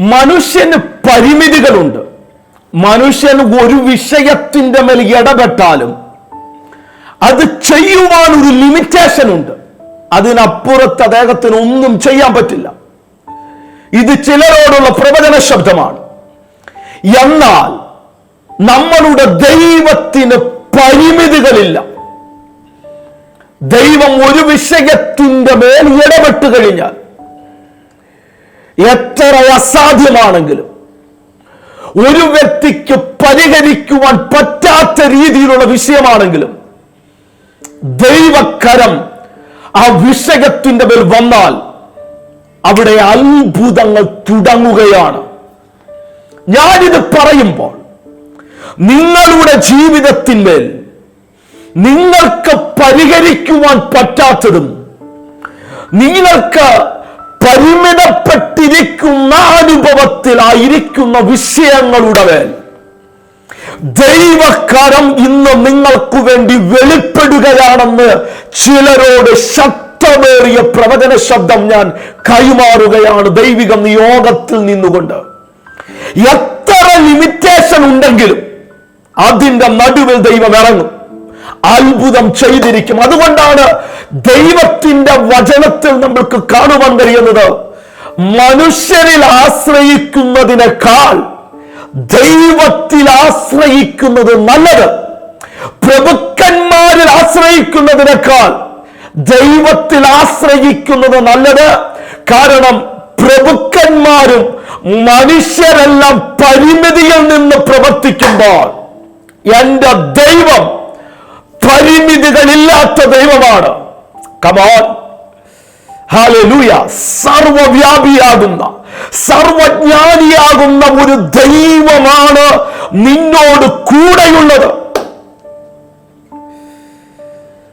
മനുഷ്യന് പരിമിതികളുണ്ട്. മനുഷ്യൻ ഒരു വിഷയത്തിന്റെ മേൽ ഇടപെട്ടാലും അത് ചെയ്യുവാൻ ഒരു ലിമിറ്റേഷൻ ഉണ്ട് അതിനപ്പുറത്ത് അദ്ദേഹത്തിന് ഒന്നും ചെയ്യാൻ പറ്റില്ല. ഇത് ചിലരോടുള്ള പ്രവചന ശബ്ദമാണ്. എന്നാൽ നമ്മളുടെ ദൈവത്തിന് പരിമിതികളില്ല. ദൈവം ഒരു വിഷയത്തിന്റെ മേൽ ഇടപെട്ട് കഴിഞ്ഞാൽ എത്ര അസാധ്യമാണെങ്കിലും ഒരു വ്യക്തിക്ക് പരിഹരിക്കുവാൻ പറ്റാത്ത രീതിയിലുള്ള വിഷയമാണെങ്കിലും ദൈവക്കരം ആ വിഷയത്തിന്റെ മേൽ വന്നാൽ അവിടെ അത്ഭുതങ്ങൾ തുടങ്ങുകയാണ്. ഞാനിത് പറയുമ്പോൾ നിങ്ങളുടെ ജീവിതത്തിന്മേൽ നിങ്ങൾക്ക് പരിഹരിക്കുവാൻ പറ്റാത്തതും നിങ്ങൾക്ക് പരിമിതപ്പെട്ടിരിക്കുന്ന അനുഭവത്തിലായിരിക്കുന്ന വിഷയങ്ങളുടെ മേൽ. ദൈവകരം ഇന്ന് നിങ്ങൾക്ക് വേണ്ടി വെളിപ്പെടുകയാണെന്ന് ചിലരോട് ശക്തമേറിയ പ്രവചന ശബ്ദം ഞാൻ കൈമാറുകയാണ് ദൈവിക നിയോഗത്തിൽ നിന്നുകൊണ്ട്. എത്ര ലിമിറ്റേഷൻ ഉണ്ടെങ്കിലും അതിന്റെ നടുവിൽ ദൈവം ഇറങ്ങും. അത്ഭുതം ചെയ്തിരിക്കും. അതുകൊണ്ടാണ് ദൈവത്തിന്റെ വചനത്തിൽ നമ്മൾക്ക് കാണുവാൻ കഴിയുന്നത്. മനുഷ്യരിൽ ആശ്രയിക്കുന്നതിനേക്കാൾ ദൈവത്തിൽ ആശ്രയിക്കുന്നത് നല്ലത്. പ്രഭുക്കന്മാരിൽ ആശ്രയിക്കുന്നതിനേക്കാൾ ദൈവത്തിൽ ആശ്രയിക്കുന്നത് നല്ലത്. കാരണം പ്രഭുക്കന്മാരും മനുഷ്യരെല്ലാം പരിമിതിയിൽ നിന്ന് പ്രവർത്തിക്കുമ്പോൾ എന്റെ ദൈവം പരിമിതികളില്ലാത്ത ദൈവമാണ്. കമോൻ ഹാലൂയ സർവവ്യാപിയാകുന്ന സർവജ്ഞാനിയാകുന്ന ഒരു ദൈവമാണ് നിന്നോട് കൂടെയുള്ളത്.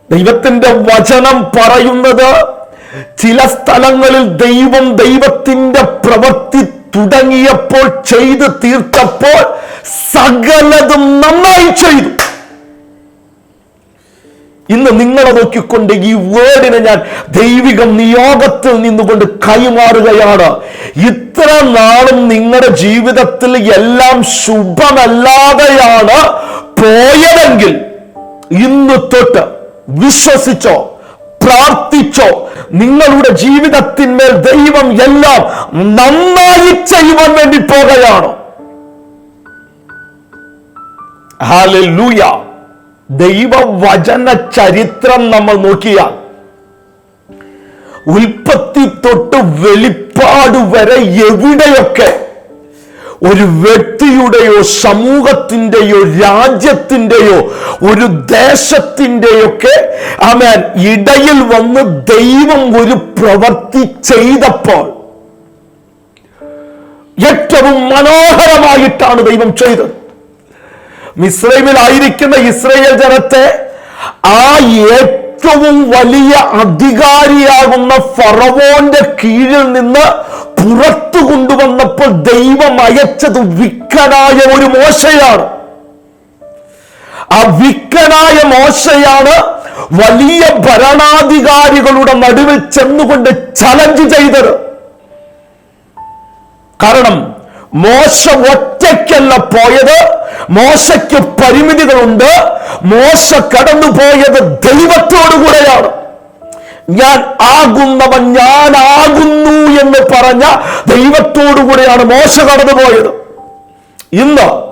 ദൈവത്തിന്റെ വചനം പറയുന്നത് ചില സ്ഥലങ്ങളിൽ ദൈവം ദൈവത്തിന്റെ പ്രവൃത്തി തുടങ്ങിയപ്പോൾ ചെയ്ത് തീർത്തപ്പോൾ സകലതും നന്നായി ചെയ്തു. ഇന്ന് നിങ്ങളെ നോക്കിക്കൊണ്ട് ഈ വേർഡിനെ ഞാൻ ദൈവിക നിയോഗത്തിൽ നിന്നുകൊണ്ട് കൈമാറുകയാണ്. ഇത്ര നാളും നിങ്ങളുടെ ജീവിതത്തിൽ എല്ലാം ശുഭമല്ലാതെയാണ് പോയതെങ്കിൽ ഇന്ന് തൊട്ട് വിശ്വസിച്ചോ പ്രാർത്ഥിച്ചോ നിങ്ങളുടെ ജീവിതത്തിന്മേൽ ദൈവം എല്ലാം നന്നായി ചെയ്യുവാൻ വേണ്ടി പോകുകയാണ് ഹാലൂയ ദൈവവചന ചരിത്രം നമ്മൾ നോക്കിയാൽ ഉൽപ്പത്തി തൊട്ട് വെളിപ്പാട് വരെ എവിടെയൊക്കെ ഒരു വ്യക്തിയുടെയോ സമൂഹത്തിന്റെയോ രാജ്യത്തിന്റെയോ ഒരു ദേശത്തിന്റെയൊക്കെ അവൻ ഇടയിൽ വന്ന് ദൈവം ഒരു പ്രവൃത്തി ചെയ്തപ്പോൾ ഏറ്റവും മനോഹരമായിട്ടാണ് ദൈവം ചെയ്തത്. മിസ്രൈമിലായിരിക്കുന്ന ഇസ്രയേൽ ജനത്തെ ആ ഏറ്റവും വലിയ അധികാരിയാകുന്ന ഫറവോന്റെ കീഴിൽ നിന്ന് പുറത്തു കൊണ്ടുവന്നപ്പോൾ ദൈവം അയച്ചത് വിക്കനായ ഒരു മോശയാണ്. ആ വിക്കനായ മോശയാണ് വലിയ ഭരണാധികാരികളുടെ നടുവിൽ ചെന്നുകൊണ്ട് ചലഞ്ച് ചെയ്തത്. കാരണം മോശ ഒറ്റയ്ക്കല്ല പോയത് മോശയ്ക്ക് പരിമിതികളുണ്ട്. മോശ കടന്നുപോയത് ദൈവത്തോടുകൂടെയാണ്. ഞാൻ ആകുന്നവൻ ഞാൻ ആകുന്നു എന്ന് പറഞ്ഞ ദൈവത്തോടുകൂടെയാണ് മോശ കടന്നുപോയത്. ഇന്ന്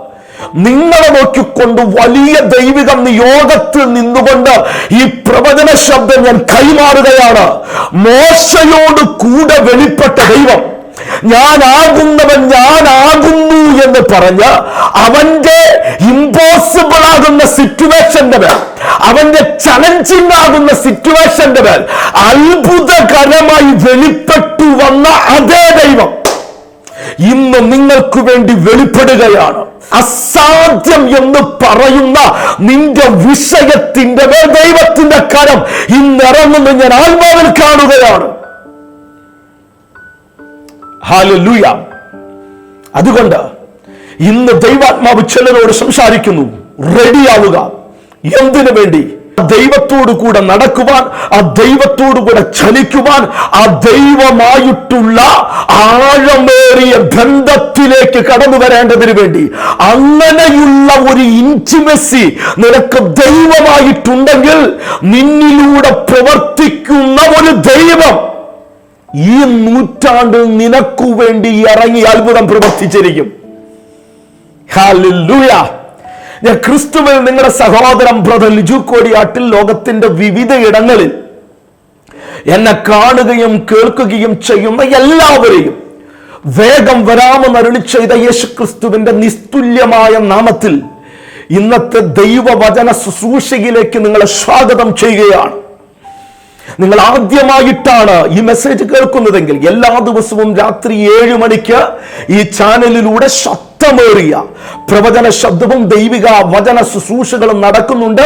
നിങ്ങളെ നോക്കിക്കൊണ്ട് വലിയ ദൈവിക നിയോഗത്തിൽ നിന്നുകൊണ്ട് ഈ പ്രവചന ശബ്ദം ഞാൻ കൈമാറുകയാണ്. മോശയോട് കൂടെ വെളിപ്പെട്ട ദൈവം. ഞാനാകുന്നവൻ ഞാനാകുന്നു എന്ന് പറഞ്ഞ് അവന്റെ ഇമ്പോസിബിൾ ആകുന്ന സിറ്റുവേഷന്റെ മേൽ അവന്റെ ചലഞ്ചിങ് ആകുന്ന സിറ്റുവേഷന്റെ മേൽ അത്ഭുതകരമായി വെളിപ്പെട്ടു വന്ന അതേ ദൈവം ഇന്ന് നിങ്ങൾക്ക് വേണ്ടി വെളിപ്പെടുകയാണ്. അസാധ്യം എന്ന് പറയുന്ന നിന്റെ വിഷയത്തിന്റെ മേൽ ദൈവത്തിന്റെ കരം ഇന്നിറങ്ങുന്ന ഞാൻ ആത്മാവിൽ കാണുകയാണ്. ഹാലൂയ അതുകൊണ്ട് ഇന്ന് ദൈവാത്മാവ് ചിലരോട് സംസാരിക്കുന്നു റെഡിയാവുക. എന്തിനു വേണ്ടി? ദൈവത്തോടു കൂടെ നടക്കുവാൻ ആ ദൈവത്തോടു കൂടെ ചലിക്കുവാൻ ആ ദൈവമായിട്ടുള്ള ആഴമേറിയ ബന്ധത്തിലേക്ക് കടന്നു വരേണ്ടതിന് വേണ്ടി. അങ്ങനെയുള്ള ഒരു ഇന്റിമസി നിനക്ക് ദൈവമായിട്ടുണ്ടെങ്കിൽ നിന്നിലൂടെ പ്രവർത്തിക്കുന്ന ഒരു ദൈവം ഈ നൂറ്റാണ്ട് നിനക്കു വേണ്ടി ഇറങ്ങി അത്ഭുതം പ്രവർത്തിച്ചിരിക്കും. ഞാൻ ക്രിസ്തുവിൽ നിങ്ങളുടെ സഹോദരൻ ബ്രദർ ലിജു കോടിയാട്ടിൽ ലോകത്തിന്റെ വിവിധ ഇടങ്ങളിൽ എന്നെ കാണുകയും കേൾക്കുകയും ചെയ്യുന്ന എല്ലാവരെയും വേഗം വരാമെന്ന് അരുളി ചെയ്ത യേശു ക്രിസ്തുവിന്റെ നിസ്തുല്യമായ നാമത്തിൽ ഇന്നത്തെ ദൈവവചന ശുശ്രൂഷയിലേക്ക് നിങ്ങളെ സ്വാഗതം ചെയ്യുകയാണ്. നിങ്ങൾ ആദ്യമായിട്ടാണ് ഈ മെസ്സേജ് കേൾക്കുന്നതെങ്കിൽ എല്ലാ ദിവസവും രാത്രി ഏഴ് മണിക്ക് ഈ ചാനലിലൂടെ ശബ്ദമേറിയ പ്രവചന ശബ്ദവും ദൈവിക വചന ശുശ്രൂഷകളും നടക്കുന്നുണ്ട്.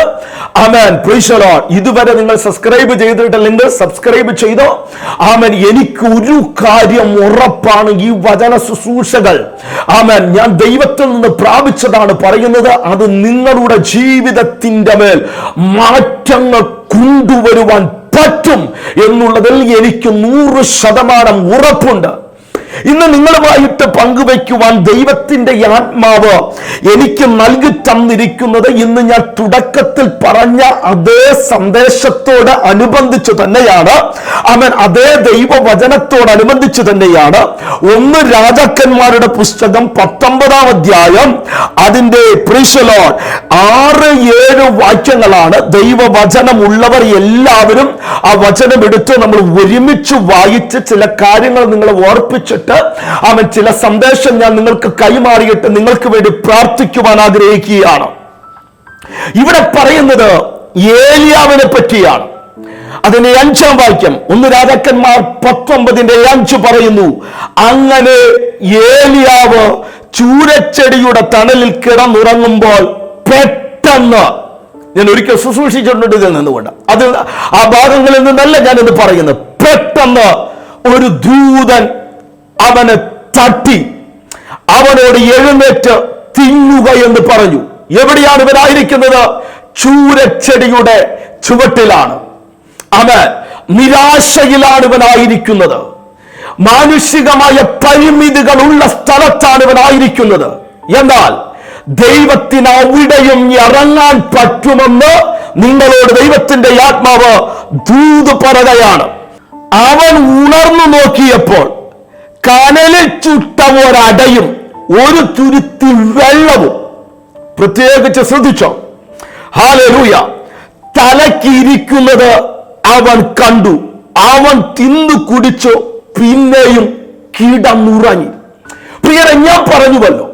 ആമേൻ. പ്രീശലോൺ ഇതുവരെ നിങ്ങൾ സബ്സ്ക്രൈബ് ചെയ്തിട്ടില്ലെങ്കിൽ സബ്സ്ക്രൈബ് ചെയ്തോ. ആമേൻ. എനിക്ക് ഒരു കാര്യം ഉറപ്പാണ് ഈ വചന ശുശ്രൂഷകൾ. ആമേൻ. ഞാൻ ദൈവത്തിൽ നിന്ന് പ്രാപിച്ചതാണ് പറയുന്നത്. അത് നിങ്ങളുടെ ജീവിതത്തിന്റെ മേൽ മാറ്റങ്ങൾ കൊണ്ടുവരുവാൻ പറ്റും എന്നുള്ളതിൽ എനിക്ക് നൂറ് ശതമാനം ഉറപ്പുണ്ട്. ഇന്ന് നിങ്ങളുമായിട്ട് പങ്കുവയ്ക്കുവാൻ ദൈവത്തിന്റെ ആത്മാവ് എനിക്ക് നൽകി തന്നിരിക്കുന്നത് ഇന്ന് ഞാൻ തുടക്കത്തിൽ പറഞ്ഞ അതേ സന്ദേശത്തോട് അനുബന്ധിച്ച് തന്നെയാണ്. അവൻ അതേ ദൈവവചനത്തോടനുബന്ധിച്ച് തന്നെയാണ്. ഒന്ന് രാജാക്കന്മാരുടെ പുസ്തകം പത്തൊമ്പതാം അധ്യായം. അതിന്റെ പ്രീശലോൺ ആറ് ഏഴ് വാക്യങ്ങളാണ് ദൈവവചനമുള്ളവർ എല്ലാവരും ആ വചനം എടുത്ത് നമ്മൾ ഒരുമിച്ച് വായിച്ച് ചില കാര്യങ്ങൾ നിങ്ങൾ ഓർപ്പിച്ചിട്ട് അവൻ ചില സന്ദേശം ഞാൻ നിങ്ങൾക്ക് കൈമാറിയിട്ട് നിങ്ങൾക്ക് വേണ്ടി പ്രാർത്ഥിക്കുവാൻ ആഗ്രഹിക്കുകയാണ്. ഇവിടെ പറയുന്നത് ഏലിയാവിനെ പറ്റിയാണ്. അതിന്റെ അഞ്ചാം വാക്യം ഒന്ന് രാജാക്കന്മാർ പത്തൊമ്പതിന്റെ അഞ്ച് പറയുന്നു അങ്ങനെ ഏലിയാവ് ചൂരച്ചെടിയുടെ തണലിൽ കിടന്നുറങ്ങുമ്പോൾ പെട്ടെന്ന് ഞാൻ ഒരിക്കൽ ശുശ്രൂഷിച്ചിട്ടുണ്ട് ഇതിൽ നിന്നുകൊണ്ട്. അത് ആ ഭാഗങ്ങളിൽ നിന്നല്ല ഞാനിത് പറയുന്നത് പെട്ടെന്ന് ഒരു ദൂതൻ അവനെ തട്ടി. അവനോട് എഴുന്നേറ്റ് തിന്നുക എന്ന് പറഞ്ഞു. എവിടെയാണ് ഇവരായിരിക്കുന്നത് ചൂരച്ചെടിയുടെ ചുവട്ടിലാണ്. അവൻ നിരാശയിലാണ് ഇവനായിരിക്കുന്നത്. മാനുഷികമായ പരിമിതികൾ ഉള്ള സ്ഥലത്താണ് ഇവനായിരിക്കുന്നത്. എന്നാൽ ദൈവത്തിന് അവിടെയും ഇറങ്ങാൻ പറ്റുമെന്ന് നിങ്ങളോട് ദൈവത്തിന്റെ ആത്മാവ് ദൂത് പറയുകയാണ്. അവൻ ഉണർന്നു നോക്കിയപ്പോൾ കനലിൽ ചുട്ട ഒരടയും ഒരു തുരുത്തി വെള്ളവും. പ്രത്യേകിച്ച് ശ്രദ്ധിച്ചോ. ഹാലൂയ തലക്കിരിക്കുന്നത് അവൻ കണ്ടു. അവൻ തിന്നു കുടിച്ചു പിന്നെയും കിടന്നുറങ്ങി പ്രിയരെ ഞാൻ പറഞ്ഞുവല്ലോ.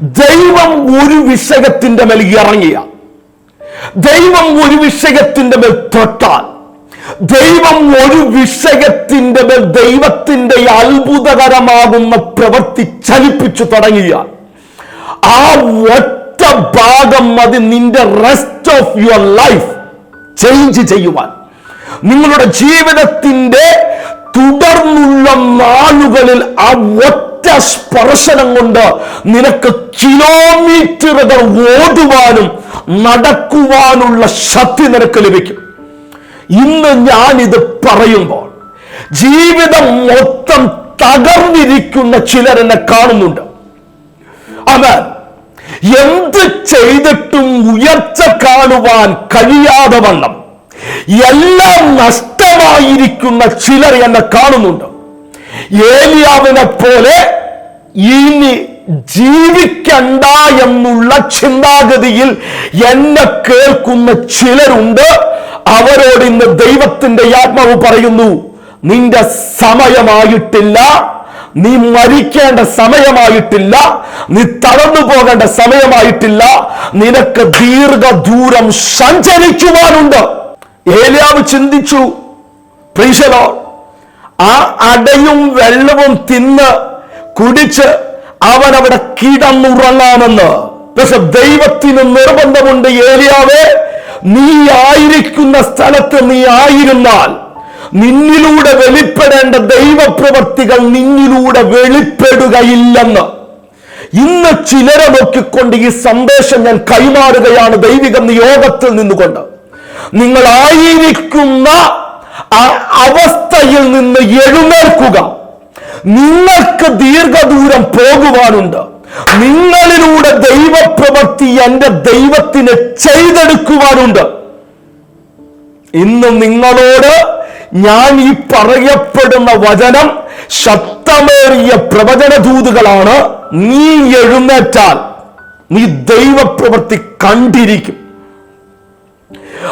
ദൈവം ഒരു വിഷയത്തിന്റെ മേൽ ഇറങ്ങിയ. ദൈവം ഒരു വിഷയത്തിന്റെ മേൽ തൊട്ടാൽ ദൈവം ഒരു വിഷയത്തിന്റെ മേൽ ദൈവത്തിന്റെ അത്ഭുതകരമാകുന്ന പ്രവൃത്തി ചലിപ്പിച്ചു തുടങ്ങിയ ആ ഒറ്റ ഭാഗം മതി നിന്റെ rest of your life change ചെയ്യുവാൻ. നിങ്ങളുടെ ജീവിതത്തിന്റെ തുടർന്നുള്ള നാളുകളിൽ ആ ഒറ്റ സ്പർശനം കൊണ്ട് നിനക്ക് കിലോമീറ്ററുകൾ ഓടുവാനും നടക്കുവാനുള്ള ശക്തി നിനക്ക് ലഭിക്കും. ഇന്ന് ഞാൻ ഇത് പറയുമ്പോൾ ജീവിതം മൊത്തം തകർന്നിരിക്കുന്ന ചിലർ എന്നെ കാണുന്നുണ്ട്. അവൻ എന്ത് ചെയ്തിട്ടും ഉയർച്ച കാണുവാൻ കഴിയാതെ വണ്ണം. എല്ലാം നഷ്ടമായിരിക്കുന്ന ചിലർ എന്നെ കാണുന്നുണ്ട്. ഏലിയാവിനെ പോലെ ഇനി ജീവിക്കണ്ട എന്നുള്ള ചിന്താഗതിയിൽ എന്നെ കേൾക്കുന്ന ചിലരുണ്ട്. അവരോട് ഇന്ന് ദൈവത്തിന്റെ ആത്മാവ് പറയുന്നു നിന്റെ സമയമായിട്ടില്ല. നീ മരിക്കേണ്ട സമയമായിട്ടില്ല. നീ തളർന്നു പോകേണ്ട സമയമായിട്ടില്ല. നിനക്ക് ദീർഘദൂരം സഞ്ചരിക്കുവാനുണ്ട്. ഏലിയാവ് ചിന്തിച്ചു പ്രീശലോ ആ അടയും വെള്ളവും തിന്ന് കുടിച്ച് അവൻ അവിടെ കിടന്നുറങ്ങാമെന്ന്. പക്ഷെ ദൈവത്തിന് നിർബന്ധമുണ്ട് ഏലിയാവേ. നീ ആയിരിക്കുന്ന സ്ഥലത്ത് നീ ആയിരുന്നാൽ നിന്നിലൂടെ വെളിപ്പെടേണ്ട ദൈവപ്രവർത്തികൾ നിന്നിലൂടെ വെളിപ്പെടുകയില്ലെന്ന്. ഇന്ന് ചിലരെ നോക്കിക്കൊണ്ട് ഈ സന്ദേശം ഞാൻ കൈമാറുകയാണ് ദൈവിക നിയോഗത്തിൽ നിന്നുകൊണ്ട്. നിങ്ങൾ ആയിരിക്കുന്ന അവസ്ഥയിൽ നിന്ന് എഴുന്നേൽക്കുക. നിങ്ങൾക്ക് ദീർഘദൂരം പോകുവാനുണ്ട്. നിങ്ങളിലൂടെ ദൈവപ്രവൃത്തി എന്റെ ദൈവത്തിന് ചെയ്തെടുക്കുവാനുണ്ട്. ഇന്ന് നിങ്ങളോട് ഞാൻ ഈ പറയപ്പെടുന്ന വചനം ശക്തമേറിയ പ്രവചനദൂതുകളാണ്. നീ എഴുന്നേറ്റാൽ നീ ദൈവപ്രവൃത്തി കണ്ടിരിക്കും.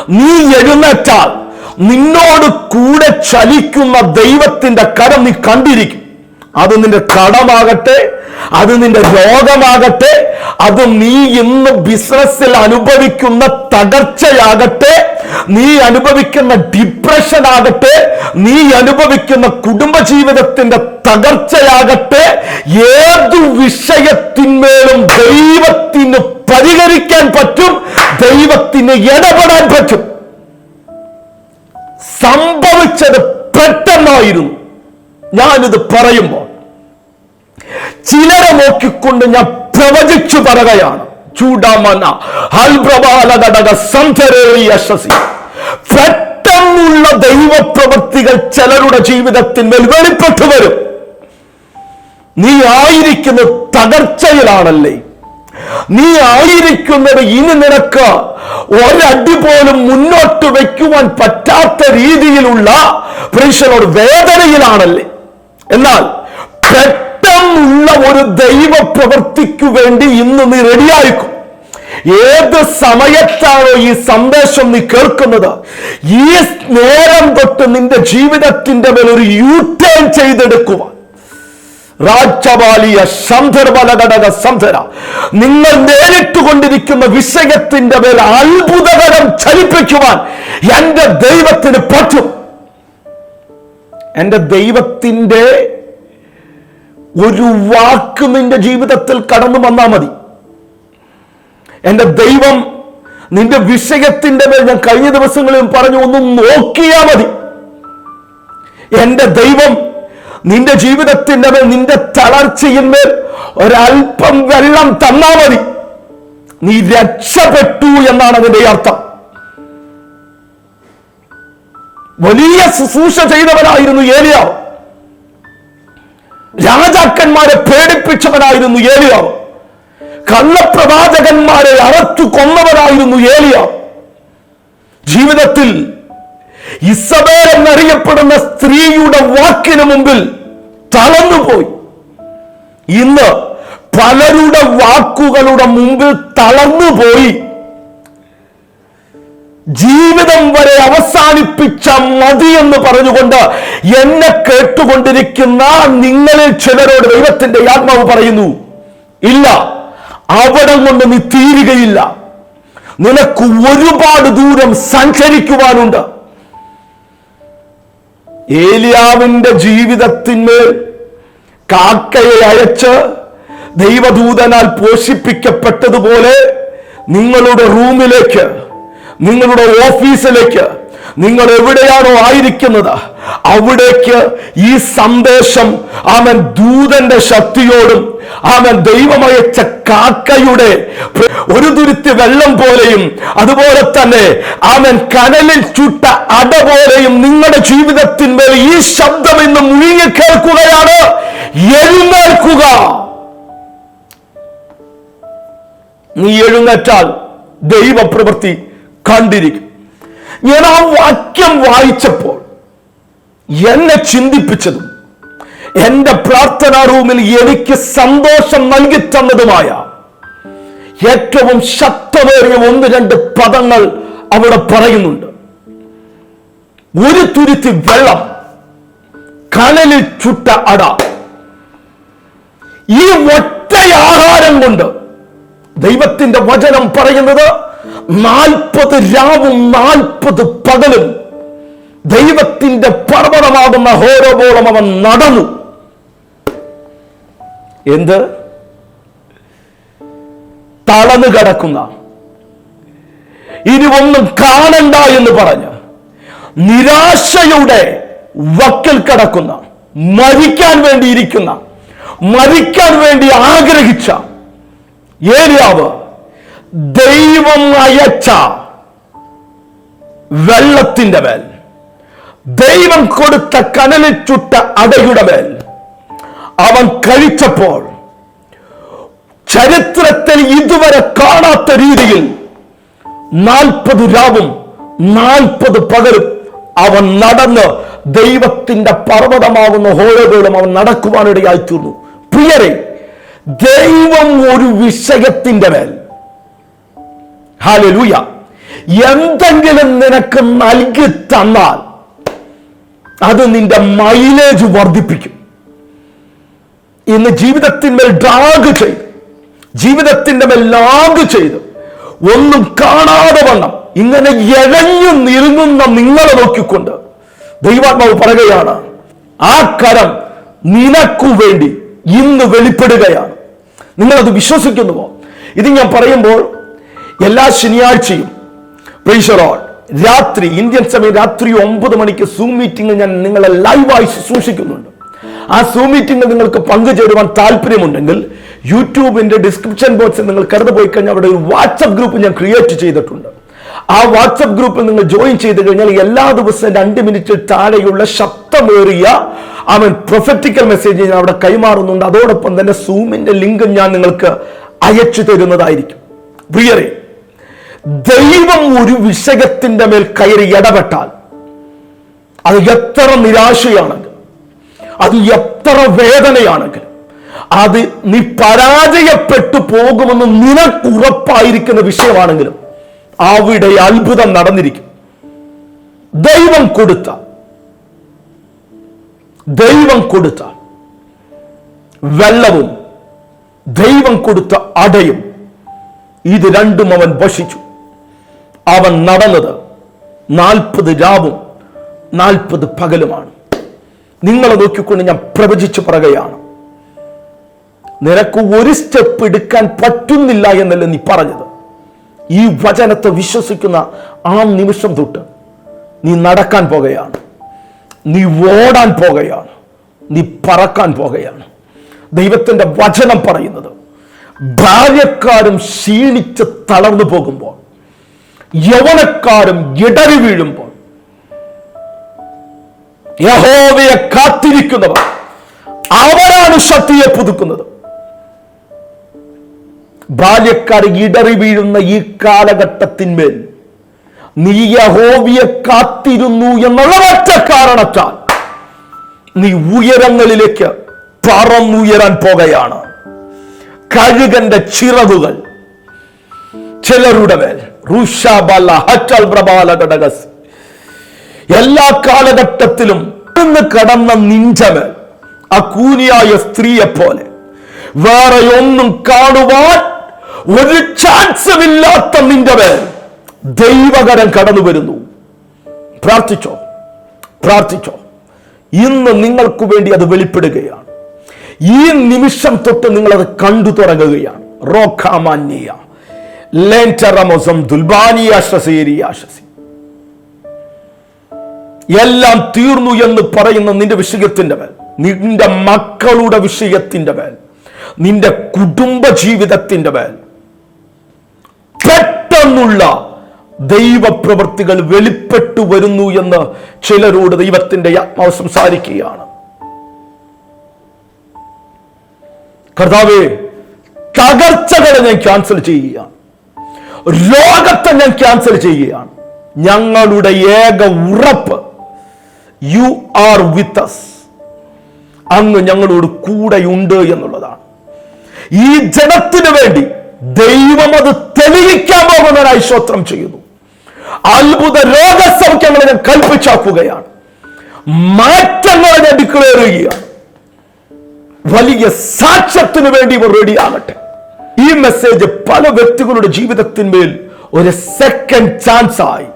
നീ എഴുന്നേറ്റാൽ നിന്നോട് കൂടെ ചലിക്കുന്ന ദൈവത്തിന്റെ കരം നീ കണ്ടിരിക്കും. അത് നിന്റെ കടമാകട്ടെ അത് നിന്റെ രോഗമാകട്ടെ അത് നീ ഇന്ന് ബിസിനസ്സിൽ അനുഭവിക്കുന്ന തകർച്ചയാകട്ടെ നീ അനുഭവിക്കുന്ന ഡിപ്രഷൻ ആകട്ടെ നീ അനുഭവിക്കുന്ന കുടുംബജീവിതത്തിന്റെ തകർച്ചയാകട്ടെ ഏതു വിഷയത്തിന്മേലും ദൈവത്തിന് പരിഹരിക്കാൻ പറ്റും ദൈവത്തിന് ഇടപെടാൻ പറ്റും. സംഭവിച്ചത് പെട്ടെന്നായിരുന്നു. ഞാനിത് പറയുമ്പോൾ ചിലരെ നോക്കിക്കൊണ്ട് ഞാൻ പ്രവചിച്ചു പറയുകയാണ്. ചൂടാമന ഹൽപ്രഭാലഘടക സന്ധരേറിയശസി പെട്ടെന്നുള്ള ദൈവപ്രവൃത്തികൾ ചിലരുടെ ജീവിതത്തിന്മേൽ വെളിപ്പെട്ടു വരും. നീ ആയിരിക്കുന്ന തകർച്ചയിലാണല്ലേ? നീ ആയിരിക്കുന്നത് ഇനി നിനക്ക് ഒരടി പോലും മുന്നോട്ട് വയ്ക്കുവാൻ പറ്റാത്ത രീതിയിലുള്ള പുരുഷനോട് വേദനയിലാണല്ലേ? എന്നാൽ പെട്ടെന്നുള്ള ഒരു ദൈവ പ്രവൃത്തിക്കു വേണ്ടി ഇന്ന് നീ റെഡിയായിക്കും ഏത് സമയത്താണോ ഈ സന്ദേശം നീ കേൾക്കുന്നത്? ഈ നേരം തൊട്ട് നിന്റെ ജീവിതത്തിന്റെ മേൽ ഒരു യൂ ടേൺ ചെയ്തെടുക്കുക രാജവാലിയ സന്ധർബലഘടക സന്ധര നിങ്ങൾ നേരിട്ടുകൊണ്ടിരിക്കുന്ന വിഷയത്തിന്റെ മേൽ അത്ഭുതകരം ചലിപ്പിക്കുവാൻ എന്റെ ദൈവത്തിന് പറ്റും. എന്റെ ദൈവത്തിന്റെ ഒരു വാക്ക് നിന്റെ ജീവിതത്തിൽ കടന്നു വന്നാൽ മതി. എന്റെ ദൈവം നിന്റെ വിഷയത്തിന്റെ മേൽ ഞാൻ കഴിഞ്ഞ ദിവസങ്ങളിൽ പറഞ്ഞു ഒന്ന് നോക്കിയാൽ മതി. എന്റെ ദൈവം നിന്റെ ജീവിതത്തിന്റെ മേൽ നിന്റെ തളർച്ചയിന്മേൽ ഒരൽപ്പം വെള്ളം തന്നാൽ മതി. നീ രക്ഷപ്പെട്ടു എന്നാണ് അതിന്റെ അർത്ഥം. വലിയ ശുശ്രൂഷ ചെയ്തവനായിരുന്നു ഏലിയാവ്. രാജാക്കന്മാരെ പേടിപ്പിച്ചവനായിരുന്നു ഏലിയാവ്. കള്ളപ്രവാചകന്മാരെ അറച്ചു കൊന്നവനായിരുന്നു ഏലിയാവ്. ജീവിതത്തിൽ ഇസബേൽ എന്നറിയപ്പെടുന്ന സ്ത്രീയുടെ വാക്കിന് മുമ്പിൽ തളർന്നുപോയി. ഇന്ന് പലരുടെ വാക്കുകളുടെ മുമ്പിൽ തളർന്നുപോയി. ജീവിതം വരെ അവസാനിപ്പിച്ച മതി എന്ന് പറഞ്ഞുകൊണ്ട് എന്നെ കേട്ടുകൊണ്ടിരിക്കുന്ന നിങ്ങളിൽ ചിലരോട് ദൈവത്തിന്റെ ആത്മാവ് പറയുന്നു ഇല്ല അവിടെ കൊണ്ട് നീ തീരുകയില്ല. നിനക്ക് ഒരുപാട് ദൂരം സഞ്ചരിക്കുവാനുണ്ട്. ഏലിയാവിന്റെ ജീവിതത്തിന്മേൽ കാക്കയെ അയച്ച് ദൈവദൂതനാൽ പോഷിപ്പിക്കപ്പെട്ടതുപോലെ നിങ്ങളുടെ റൂമിലേക്ക് നിങ്ങളുടെ ഓഫീസിലേക്ക് നിങ്ങൾ എവിടെയാണോ ആയിരിക്കുന്നത് അവിടേക്ക് ഈ സന്ദേശം അവൻ ദൂതന്റെ ശക്തിയോടും അവൻ ദൈവമയച്ച കാക്കയുടെ ഒരു തുരുത്തി വെള്ളം പോലെയും അതുപോലെ തന്നെ അവൻ കനലിൽ ചുട്ട അട പോലെയും നിങ്ങളുടെ ജീവിതത്തിന്മേൽ ഈ ശബ്ദം ഇന്ന് മുഴുങ്ങി കേൾക്കുകയാണ്. എഴുന്നേൽക്കുക. നീ എഴുന്നേറ്റാൽ ദൈവപ്രവൃത്തി കണ്ടിരിക്കും. ഞാൻ ആ വാക്യം വായിച്ചപ്പോൾ എന്നെ ചിന്തിപ്പിച്ചതും എന്റെ പ്രാർത്ഥനാ റൂമിൽ എനിക്ക് സന്തോഷം നൽകി തന്നതുമായ ഏറ്റവും ശക്തമേറിയ ഒന്ന് രണ്ട് പദങ്ങൾ അവിടെ പറയുന്നുണ്ട്. ഒരു തുരുത്തി വെള്ളം കനലിൽ ചുട്ട അട. ഈ ഒറ്റ ആഹാരം കൊണ്ട് ദൈവത്തിന്റെ വചനം പറയുന്നത് നാൽപ്പത് രാവും നാൽപ്പത് പകലും ദൈവത്തിന്റെ പർവതമാകുന്ന ഹോരോബോളം അവൻ നടന്നു. എന്ത്? തളന്നു കിടക്കുന്ന. ഇനി ഒന്നും കാണണ്ട എന്ന് പറഞ്ഞ് നിരാശയുടെ വക്കൽ കിടക്കുന്ന മരിക്കാൻ വേണ്ടിയിരിക്കുന്ന മരിക്കാൻ വേണ്ടി ആഗ്രഹിച്ച ഏരിയാവ് ദൈവം അയച്ച വെള്ളത്തിന്റെ മേൽ. ദൈവം കൊടുത്ത കനലിൽ ചുട്ട അടയുടെ മേൽ. അവൻ കഴിച്ചപ്പോൾ ചരിത്രത്തിൽ ഇതുവരെ കാണാത്ത രീതിയിൽ നാൽപ്പത് രാവും നാൽപ്പത് പകലും അവൻ നടന്ന് ദൈവത്തിന്റെ പർവതമാകുന്ന ഹോളകളും അവൻ നടക്കുവാനിടയായി തീർന്നു പ്രിയരെ ദൈവം ഒരു വിഷയത്തിന്റെ മേൽ. ഹാലലൂയ. എന്തെങ്കിലും നിനക്ക് നൽകി തന്നാൽ അത് നിന്റെ മൈലേജ് വർദ്ധിപ്പിക്കും. ഇന്ന് ജീവിതത്തിന്മേൽ ഡ്രാഗ് ചെയ്ത്. ജീവിതത്തിന്റെ മേൽ ലാഗ് ചെയ്ത്. ഒന്നും കാണാതെ വണ്ണം. ഇങ്ങനെ എഴഞ്ഞു നിരുങ്ങുന്ന നിങ്ങളെ നോക്കിക്കൊണ്ട് ദൈവാത്മാവ് പറയുകയാണ് ആ കരം നിനക്കു വേണ്ടി ഇന്ന് വെളിപ്പെടുകയാണ്. നിങ്ങളത് വിശ്വസിക്കുന്നുവോ? ഇത് ഞാൻ പറയുമ്പോൾ എല്ലാ ശനിയാഴ്ചയും പ്രീഷറോൾ രാത്രി ഇന്ത്യൻ സമയം രാത്രി ഒമ്പത് മണിക്ക് സൂം മീറ്റിംഗ് ഞാൻ നിങ്ങളെ ലൈവായി ശുശ്രൂഷിക്കുന്നുണ്ട്. ആ സൂം മീറ്റിംഗ് നിങ്ങൾക്ക് പങ്കുചേരുവാൻ താല്പര്യമുണ്ടെങ്കിൽ യൂട്യൂബിന്റെ ഡിസ്ക്രിപ്ഷൻ ബോക്സിൽ നിങ്ങൾ കടന്നു പോയി കഴിഞ്ഞാൽ അവിടെ ഒരു വാട്സപ്പ് ഗ്രൂപ്പ് ഞാൻ ക്രിയേറ്റ് ചെയ്തിട്ടുണ്ട്. ആ വാട്സപ്പ് ഗ്രൂപ്പിൽ നിങ്ങൾ ജോയിൻ ചെയ്ത് കഴിഞ്ഞാൽ എല്ലാ ദിവസവും രണ്ട് മിനിറ്റ് താഴെയുള്ള ശബ്ദമേറിയ അവൻ പ്രൊഫറ്റിക്കൽ മെസ്സേജ് ഞാൻ അവിടെ കൈമാറുന്നുണ്ട്. അതോടൊപ്പം തന്നെ സൂമിന്റെ ലിങ്ക് ഞാൻ നിങ്ങൾക്ക് അയച്ചു തരുന്നതായിരിക്കും. പ്രിയരെ ദൈവം ഒരു വിഷയത്തിന്റെ മേൽ കയറി ഇടപെട്ടാൽ അത് എത്ര നിരാശയാണെങ്കിൽ അത് എത്ര വേദനയാണെങ്കിൽ അത് നീ പരാജയപ്പെട്ടു പോകുമെന്ന് നിനക്കുറപ്പായിരിക്കുന്ന വിഷയമാണെങ്കിലും അവിടെ അത്ഭുതം നടന്നിരിക്കും. ദൈവം കൊടുത്ത ദൈവം കൊടുത്ത വെള്ളവും ദൈവം കൊടുത്ത അടയും ഇത് രണ്ടും അവൻ ഭക്ഷിച്ചു. അവൻ നടന്നത് നാൽപ്പത് രാവും നാൽപ്പത് പകലുമാണ്. നിങ്ങളെ നോക്കിക്കൊണ്ട് ഞാൻ പ്രവചിച്ചു പറയുകയാണ്. നിനക്ക് ഒരു സ്റ്റെപ്പ് എടുക്കാൻ പറ്റുന്നില്ല എന്നല്ല നീ പറഞ്ഞത്? ഈ വചനത്തെ വിശ്വസിക്കുന്ന ആ നിമിഷം തൊട്ട് നീ നടക്കാൻ പോകുകയാണ്. നീ ഓടാൻ പോകുകയാണ്. നീ പറക്കാൻ പോകുകയാണ്. ദൈവത്തിന്റെ വചനം പറയുന്നത് ഭാര്യക്കാരും ക്ഷീണിച്ച് തളർന്നു പോകുമ്പോൾ യവനക്കാരും ഇടറി വീഴുമ്പോൾ യഹോവയെ കാത്തിരിക്കുന്നവർ അവരാണ് ശക്തിയെ പുതുക്കുന്നത്. ബാല്യക്കാർ ഇടറി വീഴുന്ന ഈ കാലഘട്ടത്തിന്മേൽ നീ യഹോവിയെ കാത്തിരുന്നു എന്നുള്ള ഒറ്റ കാരണത്താൽ നീ ഉയരങ്ങളിലേക്ക് പറന്നുയരാൻ പോകുകയാണ്. കഴുകന്റെ ചിറകുകൾ ചിലരുടെ മേൽ എല്ലാ കാലഘട്ടത്തിലും കടന്ന നിഞ്ചന് ആ കൂനിയായ സ്ത്രീയെ പോലെ. വേറെ ഒന്നും കാണുവാൻ ഒരു ചാൻസും ഇല്ലാത്ത നിന്റെ ദൈവകരം കടന്നു വരുന്നു. പ്രാർത്ഥിച്ചോ? പ്രാർത്ഥിച്ചോ? ഇന്ന് നിങ്ങൾക്ക് വേണ്ടി അത് വെളിപ്പെടുകയാണ്. ഈ നിമിഷം തൊട്ട് നിങ്ങൾ അത് കണ്ടു തുടങ്ങുകയാണ്. റോഖാമാന്യ എല്ലാം തീർന്നു എന്ന് പറയുന്ന നിന്റെ വിഷയത്തിന്റെ മേൽ നിന്റെ മക്കളുടെ വിഷയത്തിന്റെ മേൽ നിന്റെ കുടുംബ ജീവിതത്തിന്റെ മേൽ പെട്ടെന്നുള്ള ദൈവപ്രവൃത്തികൾ വെളിപ്പെട്ടു വരുന്നു എന്ന് ചിലരോട് ദൈവത്തിന്റെ ആത്മാവ് സംസാരിക്കുകയാണ്. കർത്താവേ തകർച്ചകളെ ഞാൻ ക്യാൻസൽ ചെയ്യുകയാണ്. രോഗത്തെ ഞാൻ ക്യാൻസൽ ചെയ്യുകയാണ്. ഞങ്ങളുടെ ഏക ഉറപ്പ് യു ആർ വിത്ത് അസ് അങ്ങ് ഞങ്ങളോട് കൂടെയുണ്ട് എന്നുള്ളതാണ്. ഈ ജനത്തിന് വേണ്ടി ദൈവം അത് തെളിയിക്കാൻ പോകുന്നതിനായി സ്വത്രം ചെയ്യുന്നു. അത്ഭുത രോഗസൗഖ്യങ്ങളെ ഞാൻ കൽപ്പിച്ചാക്കുകയാണ്. മാറ്റങ്ങളെ ഞാൻ ഡിക്ലെയർ ചെയ്യുകയാണ്. വലിയ സാക്ഷ്യത്തിന് വേണ്ടി ഇവർ റെഡിയാകട്ടെ ഈ മെസ്സേജ് പല വ്യക്തികളുടെ ജീവിതത്തിന്മേൽ ഒരു സെക്കൻഡ് ചാൻസ് ആയി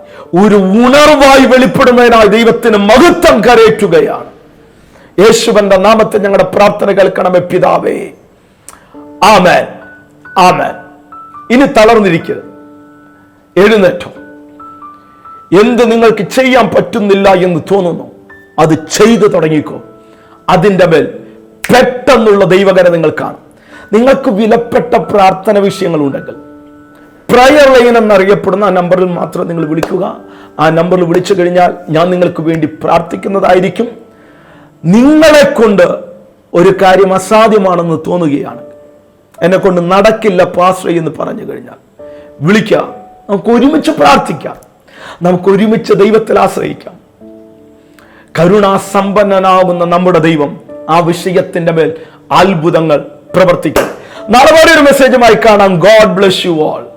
ഒരു ഉണർവായി വെളിപ്പെടുന്നതിനായി ദൈവത്തിന് മഹത്വം കരയറ്റുകയാണ്. യേശുവന്റെ നാമത്തെ ഞങ്ങളുടെ പ്രാർത്ഥന കേൾക്കണമേ പിതാവേ. ആമേൻ. ആമേൻ. ഇനി തളർന്നിരിക്കരുത്. എഴുന്നേറ്റോ. എന്ത് നിങ്ങൾക്ക് ചെയ്യാൻ പറ്റുന്നില്ല എന്ന് തോന്നുന്നു അത് ചെയ്തു തുടങ്ങിക്കോ. അതിന്റെ മേൽ പെട്ടെന്നുള്ള ദൈവകര നിങ്ങൾ കാണും. നിങ്ങൾക്ക് വിലപ്പെട്ട പ്രാർത്ഥന വിഷയങ്ങൾ ഉണ്ടെങ്കിൽ പ്രയർ ലൈൻ എന്നറിയപ്പെടുന്ന ആ നമ്പറിൽ മാത്രം നിങ്ങൾ വിളിക്കുക. ആ നമ്പറിൽ വിളിച്ചു കഴിഞ്ഞാൽ ഞാൻ നിങ്ങൾക്ക് വേണ്ടി പ്രാർത്ഥിക്കുന്നതായിരിക്കും. നിങ്ങളെ കൊണ്ട് ഒരു കാര്യം അസാധ്യമാണെന്ന് തോന്നുകയാണ്. എന്നെ കൊണ്ട് നടക്കില്ല പാശ്ര എന്ന് പറഞ്ഞു കഴിഞ്ഞാൽ. വിളിക്കാം നമുക്ക് ഒരുമിച്ച് പ്രാർത്ഥിക്കാം. നമുക്ക് ഒരുമിച്ച് ദൈവത്തിൽ ആശ്രയിക്കാം. കരുണാസമ്പന്നനാകുന്ന നമ്മുടെ ദൈവം ആ വിഷയത്തിന്റെ മേൽ അത്ഭുതങ്ങൾ പ്രവർത്തിക്കും. നാളെ ഒരു മെസ്സേജുമായി കാണാം. God bless you all